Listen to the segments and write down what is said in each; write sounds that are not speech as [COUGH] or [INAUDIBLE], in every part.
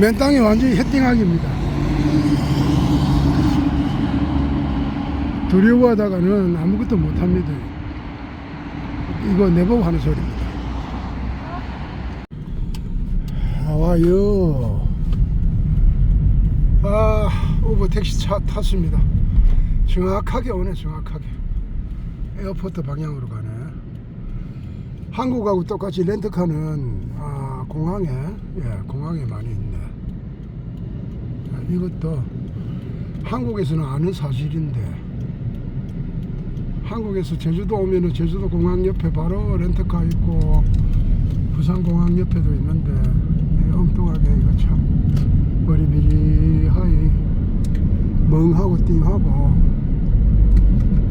맨 땅이 완전히 햇띵하기입니다. 두려워하다가는 아무것도 못합니다. 이거 내보고 하는 소리입니다. 나와요. 아, 우버 택시 차 탔습니다. 정확하게 오네, 정확하게. 에어포트 방향으로 가네. 한국하고 똑같이 렌트카는 아, 공항에, 예, 공항에 많이 있네. 아, 이것도 한국에서는 아는 사실인데, 한국에서 제주도 오면은 제주도 공항 옆에 바로 렌트카 있고, 부산 공항 옆에도 있는데, 예, 엉뚱하게 이거 참, 어리비리하이, 멍하고 띵하고,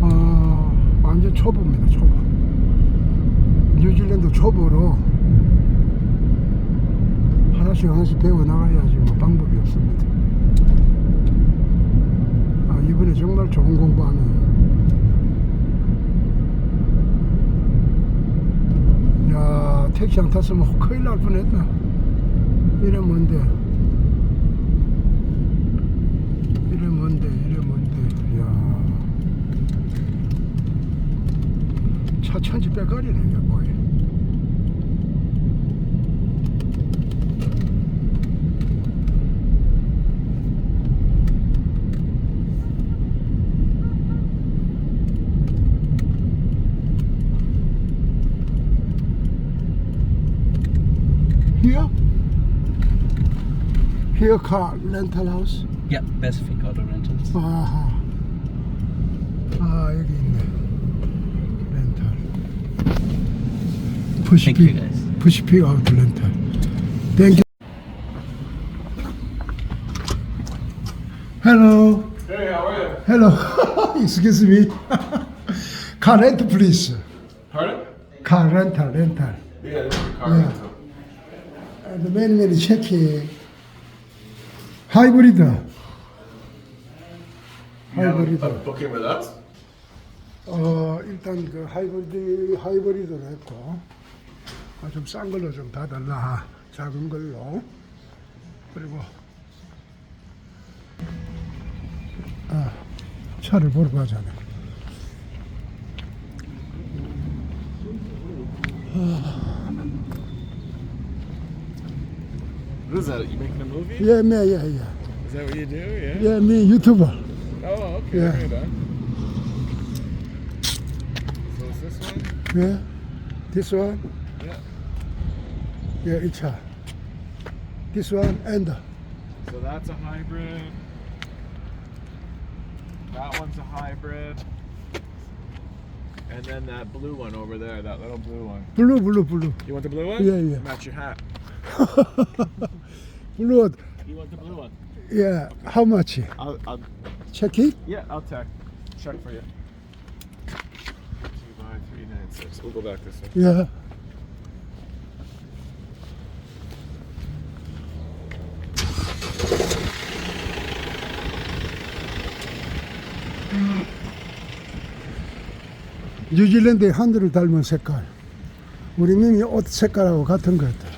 아, 완전 초보입니다, 초보. 뉴질랜드 초보로 하나씩 하나씩 배워 나가야지 뭐 방법이 없습니다. 아, 이번에 정말 좋은 공부하네. 야, 택시 안 탔으면 큰일 날 뻔했다. 이래 뭔데? 이래 뭔데? 이래 뭔데? 야. 차 천지 빼가리네 뭐야 Here car rental house. Yeah, Pacific Auto Rentals. Aha. Ah, Aa ilgili. Rental. Push Thank P, you guys. Push P Auto Rental. Thank you. Hello. Hey, how are you? Hello. [LAUGHS] Excuse me. [LAUGHS] car rental, please. Pardon? Car rental, rental. Yeah, car yeah. rental. And the man will check. 하이브리드. 하이브리드. 어 일단 그 하이브리드 하이브리드로 했고 아, 좀싼 걸로 좀 봐달라. 작은 걸로. 그리고 아 차를 보러 가자네 What is that? You making a movie? Yeah, man. Yeah, yeah. Is that what you do? Yeah. Yeah, me, YouTuber. Oh, okay. Yeah. So this one? Yeah. This one. Yeah. Yeah, it's her. This one and. So that's a hybrid. That one's a hybrid. And then that blue one over there, that little blue one. Blue, blue, blue. You want the blue one? Yeah, yeah. Match your hat. [LAUGHS] 블루. You want the blue one? 예, how much? I'll, I'll Check it? yeah, I'll check. Check for you. Two by three nine six. We'll go back this way. 예. 뉴질랜드의 하늘을 닮은 색깔. 우리 님이 옷 색깔하고 같은 것 같아.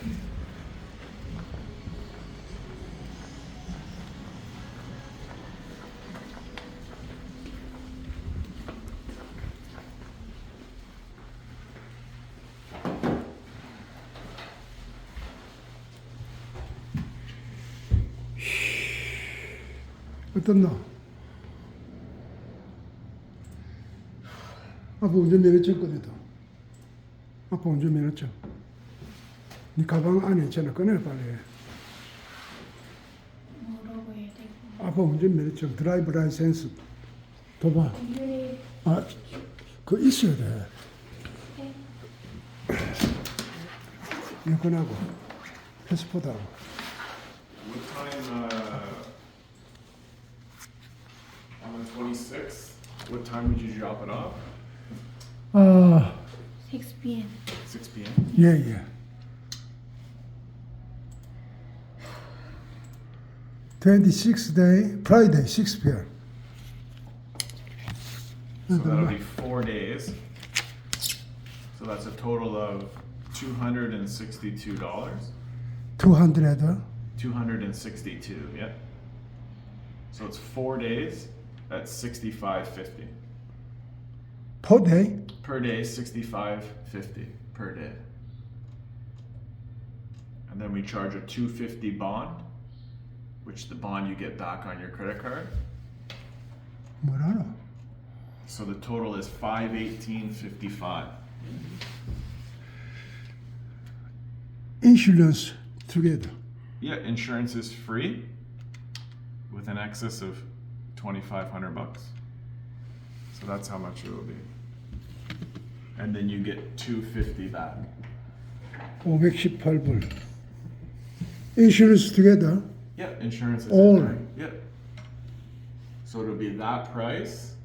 어떻나? 아빠 운전 면허증 꺼내다. 아빠 운전 면허증. 네 가방 안에 있잖아. 꺼내 빨리. 뭐라고 해야 돼? 아빠 운전 면허증, 드라이브 라이센스, 도박. 오늘의 아, 그거 있어야 돼. 여권하고 패스포드하고. What time would you drop it off? Uh, 6 p.m. 6 p.m.? yeah, yeah. Twenty-sixth day, Friday, six p.m. So that'll be four days. So that's a total of two hundred and sixty-two dollars. Two hundred. Two hundred and sixty-two. Yep. So it's four days at sixty-five fifty per day. per day. Sixty-five fifty per day, and then we charge a two fifty bond, which the bond you get back on your credit card. Morano. So the total is five eighteen fifty-five. Insurance together. Yeah, insurance is free with an excess of 2500 bucks. So that's how much it will be. And then you get 250 back. 518불. Insurance together. Yeah, insurance is All. in there. Yeah. So it'll be that price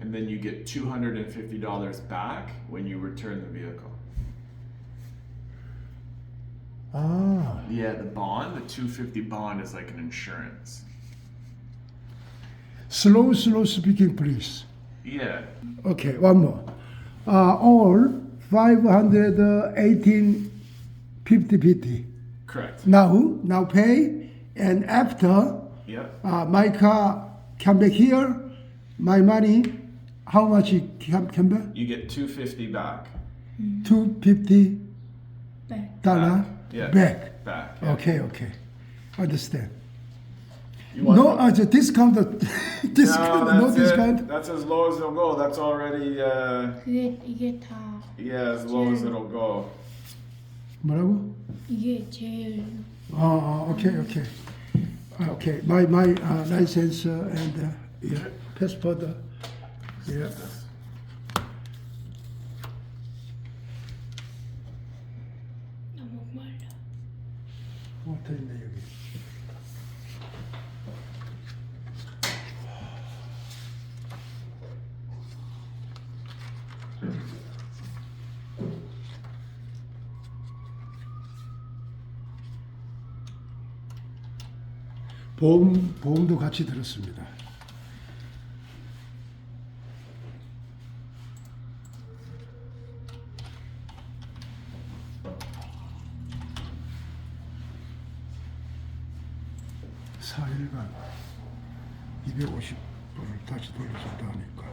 and then you get $250 back when you return the vehicle. 아, Yeah, the bond, the 250 bond is like an insurance. Slow, slow speaking, please. Yeah. Okay, one more. Uh, all 518, 50, 50. Correct. Now, now pay, and after Yep. uh, my car come back here, my money, how much it come, come back? You get 250 back. 250 back. dollar Back, yeah. back. Back. yeah. Okay, okay. Understand. You want No, uh, the discount, discount, no, that's discount. It. That's as low as it'll go. That's already, uh, 그게 이게 다 yeah, as low as it'll go. 뭐라고? 이게 제일 아, 아, 오케이, 오케이. 아, 오케이. My my uh, license uh, and uh, yeah, passport. uh, yeah. 너무 말라. 워터 있네 여기. 보험 보험도 같이 들었습니다. 사일간 250불을 다시 돌려준다 하니까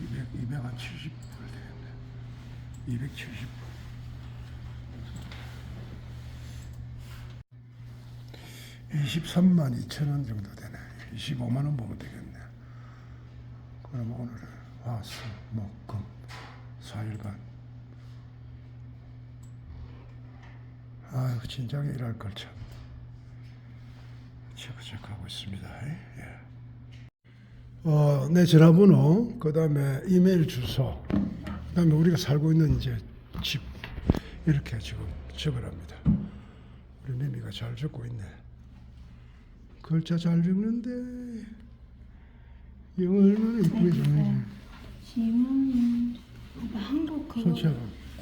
200, 270불 되겠네 270불 (23만 2천 원) 정도 되네 (25만 원) 보면 되겠네 그럼 오늘은 화수 목금 사일간 아유 진작에 일할 걸 참 체크체크하고 있습니다. 예. 어, 내 전화번호, 그 다음에 이메일 주소, 그 다음에 우리가 살고 있는 이제 집, 이렇게 지금 적으랍니다. 우리 미미가 잘 적고 있네. 글자 잘 적는데, 영어 얼마나 이쁘게 적는지. 지문 아빠 한국 그거 손체가.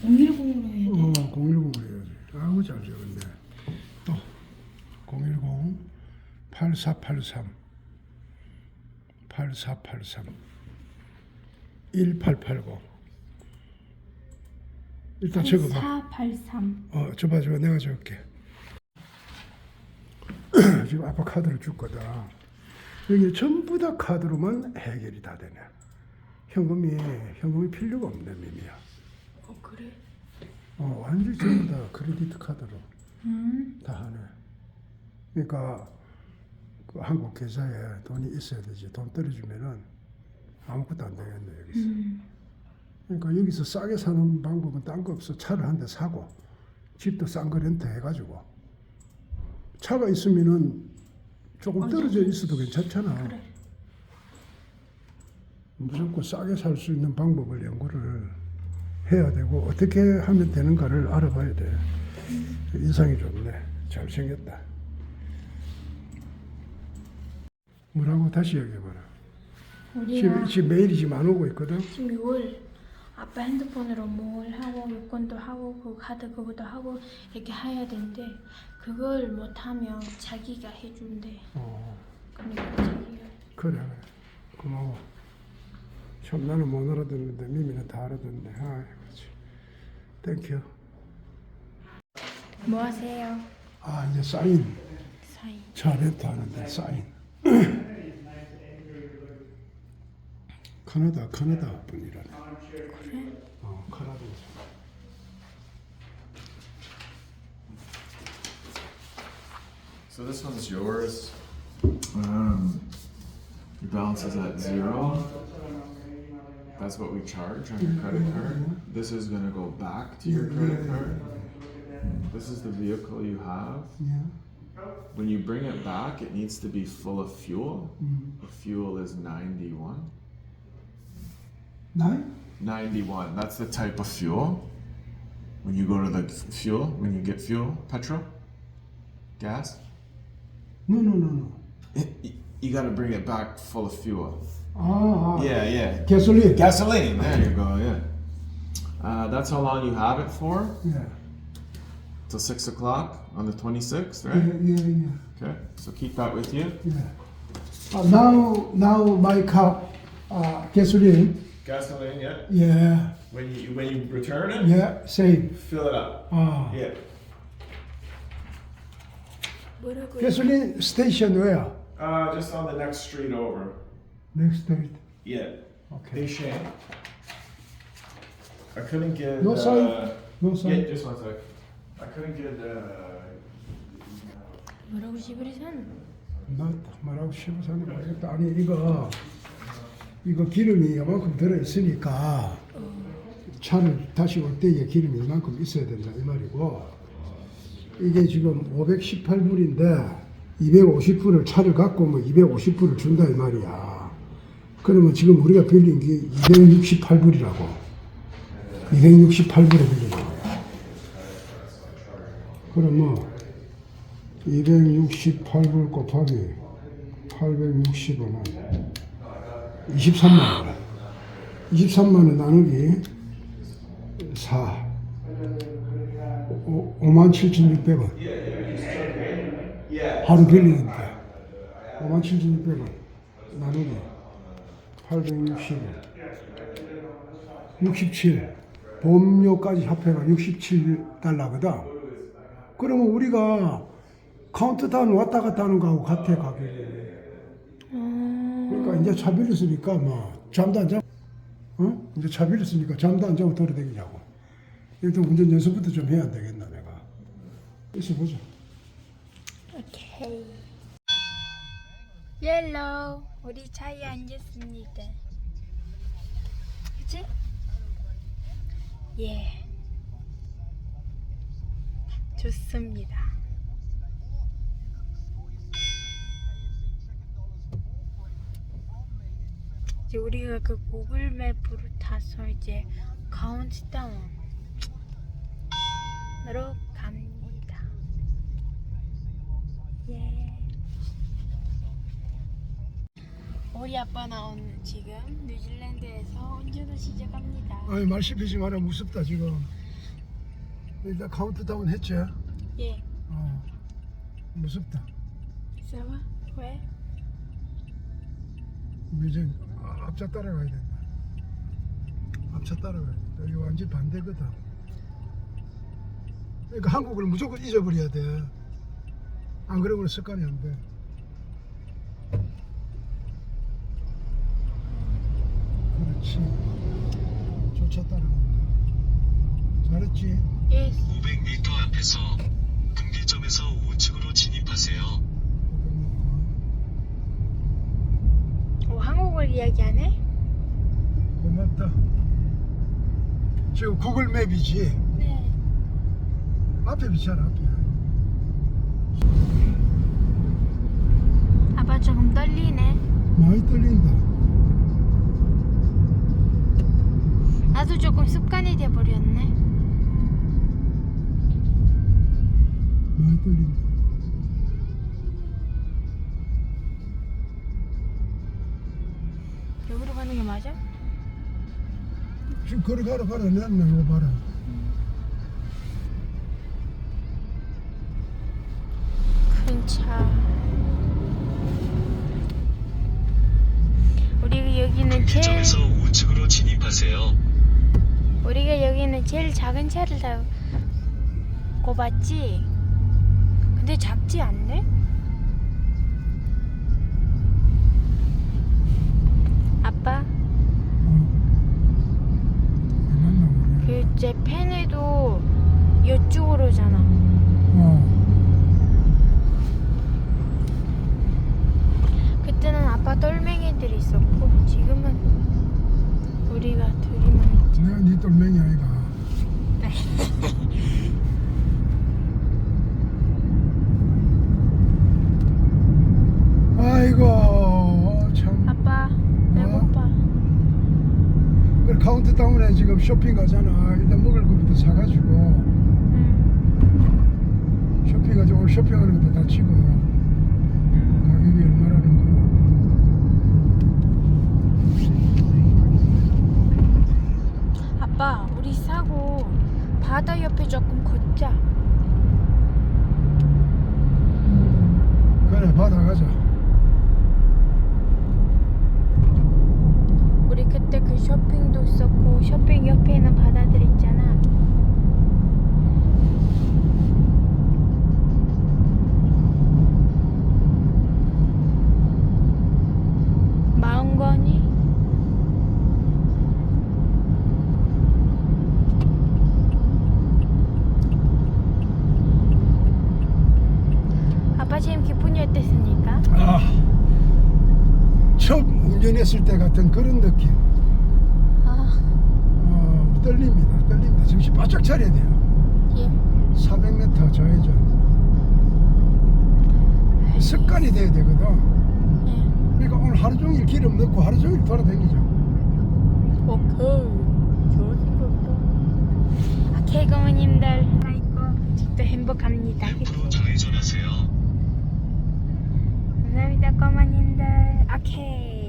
010으로 해야 돼. 어, 010으로 해야지. 아이고, 잘 적었네. 또, 010 8483 8483 1880 일단 적어봐. 483. 어, 줘봐, 줘봐. 내가 적을게. 지금 아빠 카드를 줄 거다. 여기 전부 다 카드로만 해결이 다 되네. 현금이, 현금이 필요가 없네, 미미야. 어 그래? 어, 완전히 전부 다 크레디트 카드로 음. 다 하네. 그러니까 그 한국 계좌에 돈이 있어야 되지. 돈 떨어지면은 아무것도 안 되겠네 여기서. 음. 그러니까 여기서 싸게 사는 방법은 딴 거 없어. 차를 한 대 사고 집도 싼 거 렌트 해가지고 차가 있으면은 조금 떨어져 있어도 괜찮잖아. 그래. 무조건 싸게 살 수 있는 방법을 연구를 해야 되고 어떻게 하면 되는가를 알아봐야 돼. 인상이 좋네. 잘생겼다. 뭐라고 다시 얘기해봐라. 우리가 지금, 지금 메일이 지금 안 오고 있거든. 지금 이걸 아빠 핸드폰으로 뭘 하고 요건도 하고 그 카드 그것도 하고 이렇게 해야 되는데 그걸 못하면 자기가 해준대. 어, 그러니까 자기가 그래. 고마워. 참 나는 못 알아듣는데 미미는 다 알아듣네. 아, 그렇지. 땡큐. 뭐 하세요? 아 이제 사인 사인. 차 렌트 하는데 사인 [CLEARS THROAT] 카나다 카나다 분이라네 그래? 어 카나다 So this one's yours. Um, your balance is at zero. That's what we charge on your credit mm-hmm. card. This is gonna go back to your mm-hmm. credit card. This is the vehicle you have. yeah. When you bring it back, it needs to be full of fuel. 음. The fuel is 91. nine 91, that's the type of fuel. When you go to the fuel, when you get fuel, petrol, gas, no, no, no, no. Eh, you got to bring it back full of fuel. Ah. Yeah, yeah. Gasoline. Gasoline. There you go. Yeah. Uh, that's how long you have it for. Yeah. Till six o'clock on the twenty sixth, right? Yeah, yeah, yeah. Okay. So keep that with you. Yeah. Uh, now, now my car, uh, gasoline. Gasoline. Yeah. Yeah. When you when you return it. Yeah. Same. Fill it up. Ah. Yeah. 뭐라고요? gasoline station where Uh, just on the next street over. next street Yeah. okay Shane. I couldn't get. No uh, sign? no Yeah, sign just one sec. I couldn't get. Uh, 뭐라고 시브리산? 나 말하고 싶어서는 모르겠다. 아니 이거 이거 기름이 이만큼 들어 있으니까 차를 다시 올 때에 기름이 이만큼 있어야 된다 이 말이고 이게 지금 518불인데 250불을 차를 갖고 오면 250불을 준다 이 말이야. 그러면 지금 우리가 빌린 게 268불이라고 268불에 빌린 거야. 그러면 268불 곱하기 860원은 23만 원. 23만 원 나누기 4. 5만 7,600원. 하루 빌리는데 5만 7,600원 나누기 860원. 67. 보험료까지 합해가 67달러거든. 그러면 우리가 카운트다운 왔다 갔다 하는 거하고 같아 가격이. 그러니까 이제 차 빌렸으니까 뭐 잠도 안 자고, 어? 이제 차 빌렸으니까 잠도 안 자고 돌아다니자고. 일단 운전 연습부터 좀 해야 되겠나 있어 보자. 오케이. 옐로우. 우리 차에 앉았습니다. 그치? 예. 좋습니다. 이제 우리가 그 구글 맵으로 타서 이제 카운트다운으로 우리 아빠 나온 지금 뉴질랜드에서 운전을 시작합니다. 아니 말 씹히지 마라 무섭다 지금. 일단 카운트다운 했지. 예. 어. 무섭다. 싸워? 왜? 이제 앞차 따라가야 된다. 앞차 따라가야 된다. 이거 완전 반대거든. 그러니까 한국을 무조건 잊어버려야 돼. 안 그러면 습관이 안 돼. 그렇지. 조차 따라간다. 잘했지? 예. 500m 앞에서 분기점에서 우측으로 진입하세요. 어, 한국어를 이야기 안 해? 고맙다. 지금 구글 맵이지. 네. 앞에 비춰라 앞에. 아 조금 떨리네. 많이 떨린다. 나도 조금 습관이 돼버렸네. 많이 떨린다. 여기로 가는 게 맞아? 지금 걸어가라 가라 내놨나 이거 봐라. 큰 차. 여기는 제일 분기점에서 우측으로 진입하세요. 우리가 여기는 제일 작은 차를 타고 봤지. 근데 작지 않네? 아빠, 어. 얼마나 모르겠네. 그제 펜에도 이쪽으로잖아. 어. 그때는 아빠 똘맹이들이 있었고 지금은 우리가 둘이만 있지. 내가 네 똘맹이 아이가. 아이고 참. 아빠 배고파. 그 카운트다운에 지금 쇼핑 가잖아. 일단 먹을 것부터 사가지고 응. 쇼핑하자. 오늘 쇼핑하는 것도 다 치고 가격이 얼마라 사고 바다 옆에 조금 걷자. 그래 바다 가자. 우리 그때 그 쇼핑도 있었고 쇼핑 옆에 있는 바다들 있잖아. 마음건이 아빠 지금 기분이 어땠습니까? 아 처음 운전했을 때 같은 그런 느낌. 아, 어, 떨립니다. 떨립니다. 정신 바짝 차려야 돼요. 예. 400m 좌회전. 습관이 돼야 되거든. 예. 그러니까 오늘 하루 종일 기름 넣고 하루 종일 돌아다니자. 오케이. 아, 개고모님들 아이고 진짜 행복합니다. 앞으로 좌회전하세요. 감사합니다, 꼬마님들. 오케이.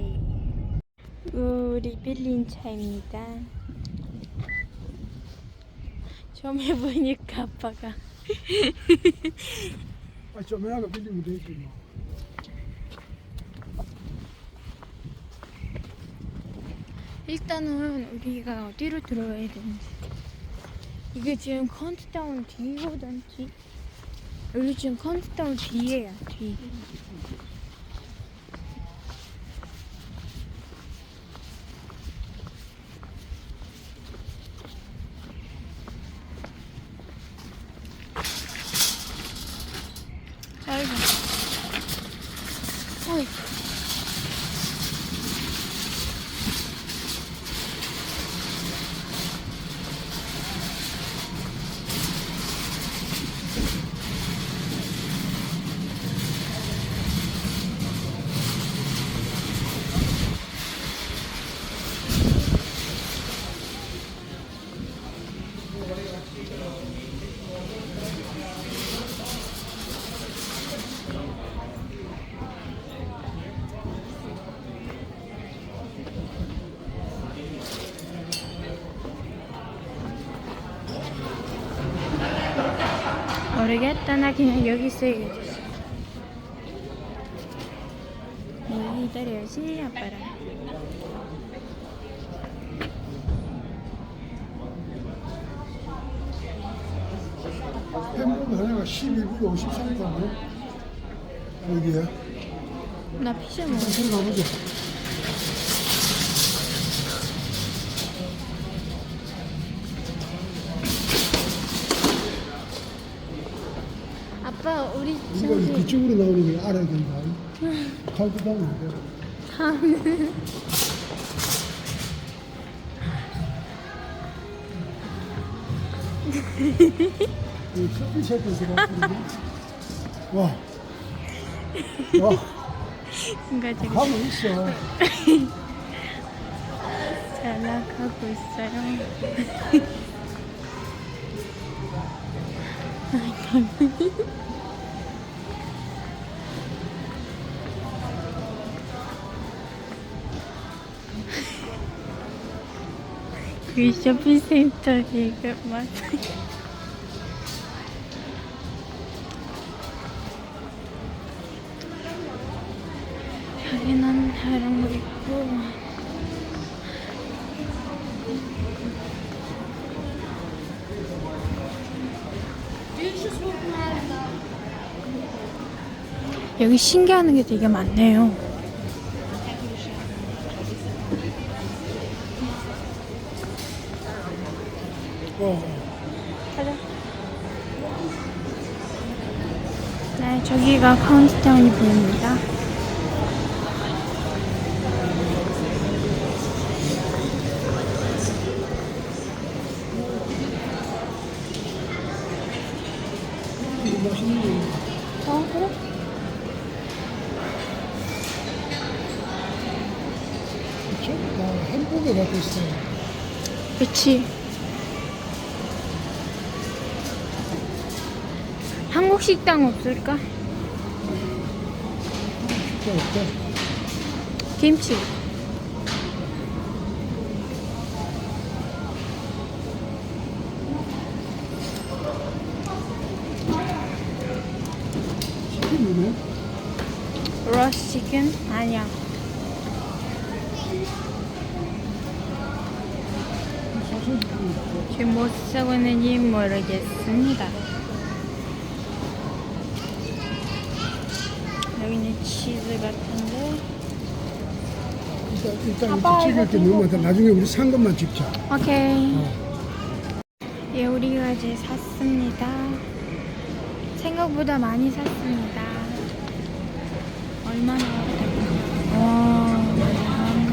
우리 빌린 차입니다. 처음 해보니까 아빠가 [LAUGHS] 아, 조명하고 빌리면 되지 뭐. 일단은 우리가 어디로 들어가야 되는지 이게 지금 컨트다운 뒤거든 뒤 여기 지금 컨트다운 뒤에야 뒤 아이고 어이 모르겠다 나 그냥 여기 있어야겠어 여기 기다려야지 아빠랑. 햄버거 하나가 12불 53불 여기야. 나 피자 먹어. 들어가 보자. 그쪽으로 나오는 걸 알아야 된다. 카운트다운 안 돼. 다음은 이. 와. 와, 뭔가 가면 있어. [LAUGHS] 잘 나가고 있어요 [LAUGHS] 그 쇼핑센터 이거 맞아 여기는 다른 거 있고 여기 신기한 게 되게 많네요. 어, 가자. 네, 저기가 카운트다운이 보입니다. 이거 맛있는 거. 어, 그래? 그쵸? 나 햄버거 갖고 있어요. 그치. 한국 식당 없을까? 진짜 없다. 김치. 치킨이네. 로스 치킨? 아니야. 지금 못 쓰고 있는지 모르겠습니다. 여기는 치즈 같은데. 일단, 일단 아빠, 찍을 게 이거 너무 많다. 나중에 우리 산 것만 찍자. 오케이. 어. 예, 우리가 이제 샀습니다. 생각보다 많이 샀습니다. 얼마나 될까? 와, 많이 샀네.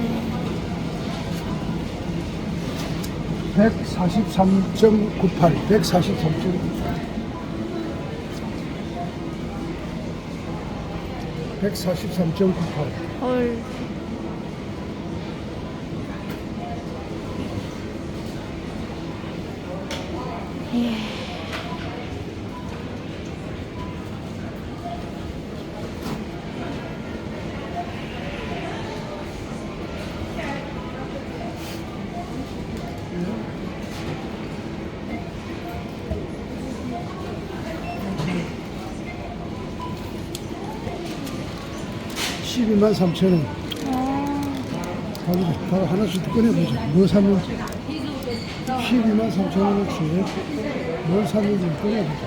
143.98. 143.98. 143.98. 헐. 예. 십이만 3천 원. 어, 가보자. 다 하나씩 꺼내보자. 뭐 샀는지. 12만 3천 원어치 뭘 샀는지 꺼내보자.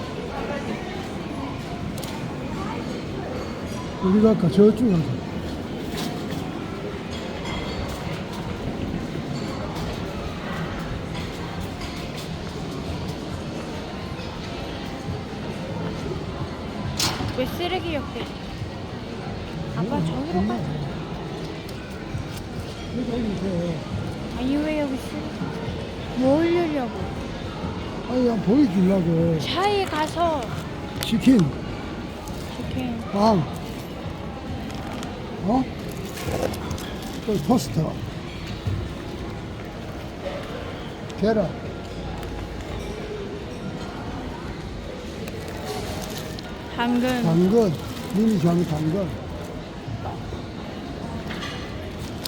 우리가 아까 저쪽 가서 치킨, 치킨. 빵, 어? 또 토스터, 계란, 당근. 당근, 미니 좋아하는 당근,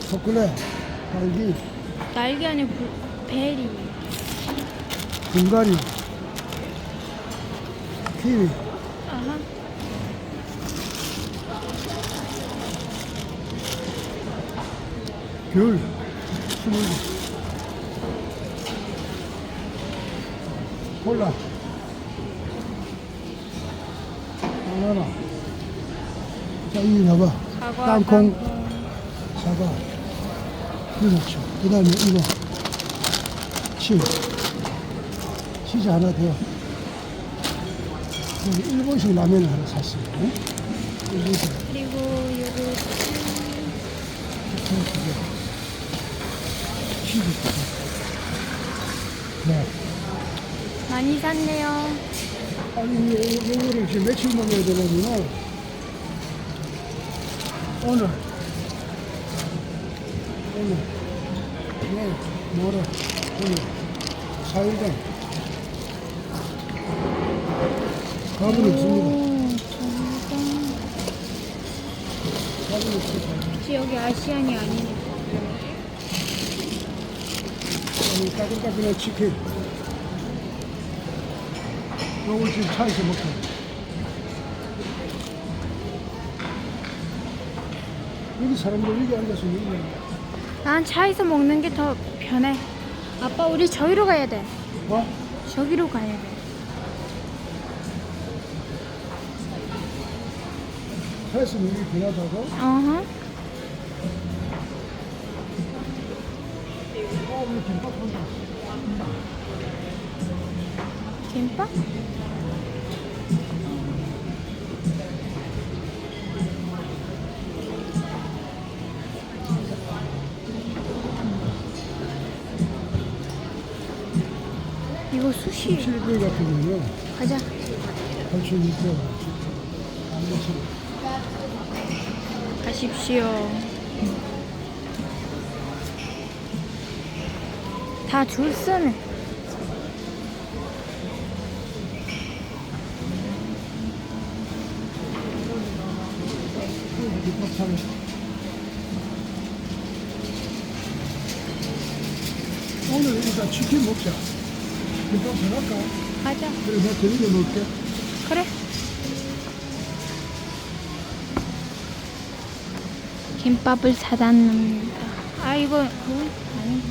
초콜릿, 딸기, 날개 안에 불, 베리. 분갈이, 키위, 귤, 스무디, 콜라, 바나나, 자, 이리 봐봐. 사과. 땅콩. 사과, 그렇죠. 그 다음에 이거, 치즈, 치즈 하나 더. 일본식 라면을 하나 샀어요. 응? 일본식 그리고 요거 치즈. 네. 많이 샀네요. 아니, 요- 요거를 지금 며칠 먹어야 되냐면, 오늘, 오늘, 내일, 모레, 오늘, 4일간, 밥은 없습니다. 오, 밥은 없습니다. 아시안이 아니네. 아니, 따끈따끈한 치킨. 요걸 지금 차에서 먹고. 여기 사람들 여기 앉아서 먹는 거야. 난 차에서 먹는 게 더 편해. 아빠, 우리 저기로 가야 돼. 어? 저기로 가야 돼. 패스 여기 필요하다고? 어허. 김밥? 이거 수시. 칠불 같은 경우는 가자. 8,600원. 가십시오 다줄 서네. 오늘 일단 치킨 먹자. 김밥 사갈까? 가자 그래, 내가 저녁에 먹을게. 그래 김밥을 사놨습니다 아 이거 그건 아니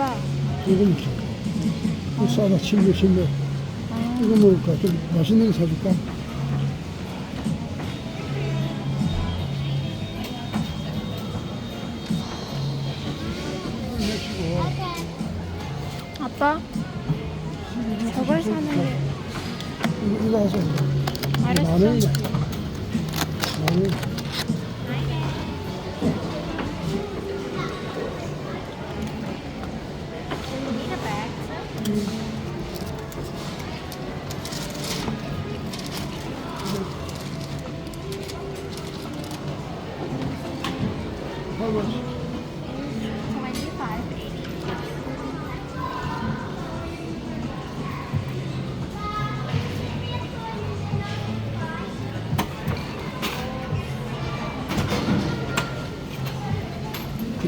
아빠 이거 먹자. 이거 싸다, 700, 700. 아, 이거 먹을까? 좀 맛있는 거 사줄까?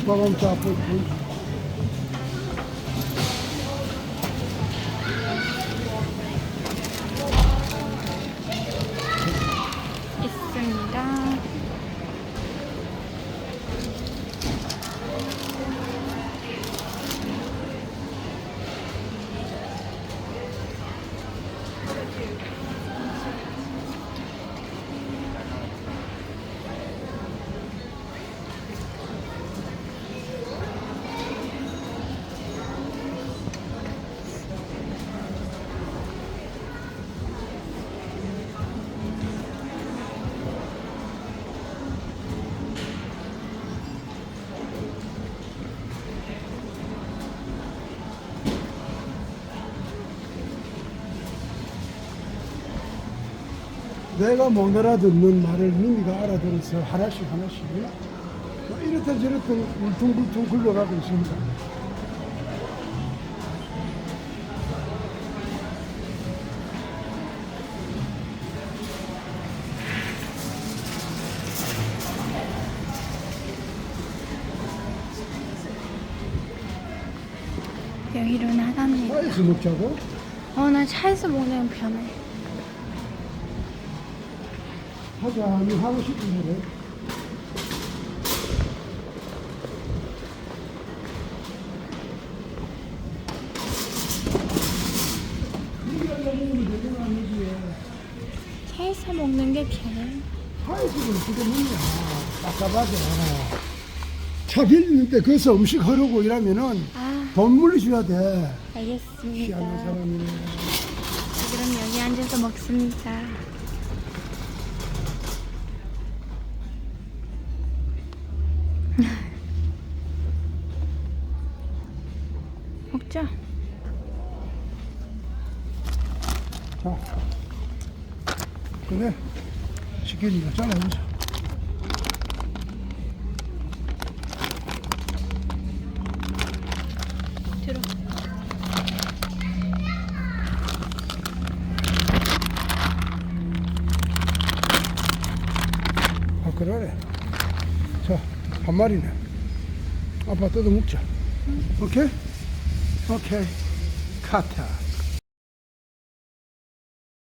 김밥 내가 못 알아듣는 말을 민이가 알아들어서 하나씩 하나씩 뭐 이렇든 저렇든 울퉁불퉁 굴러가고 있습니다. 여기로 나갑니다 차에서 먹자고? 어 나 차에서 먹는 거 편해 하자, 니 하고 싶은 아니지. 차에서 먹는 게 편해 차에서는 그게 뭐냐. 깝깝하게. 차 빌리는데 거기서 음식 흐르고 이러면은 아 돈 물리줘야 돼. 알겠습니다 희한한 사람이네. 그럼 여기 앉아서 먹습니다 그래. 시키니까 잘라보자. 들어 아, 그러네. 자, 한 마리네. 아빠 뜯어 먹자. 오케이? 오케이. 카타.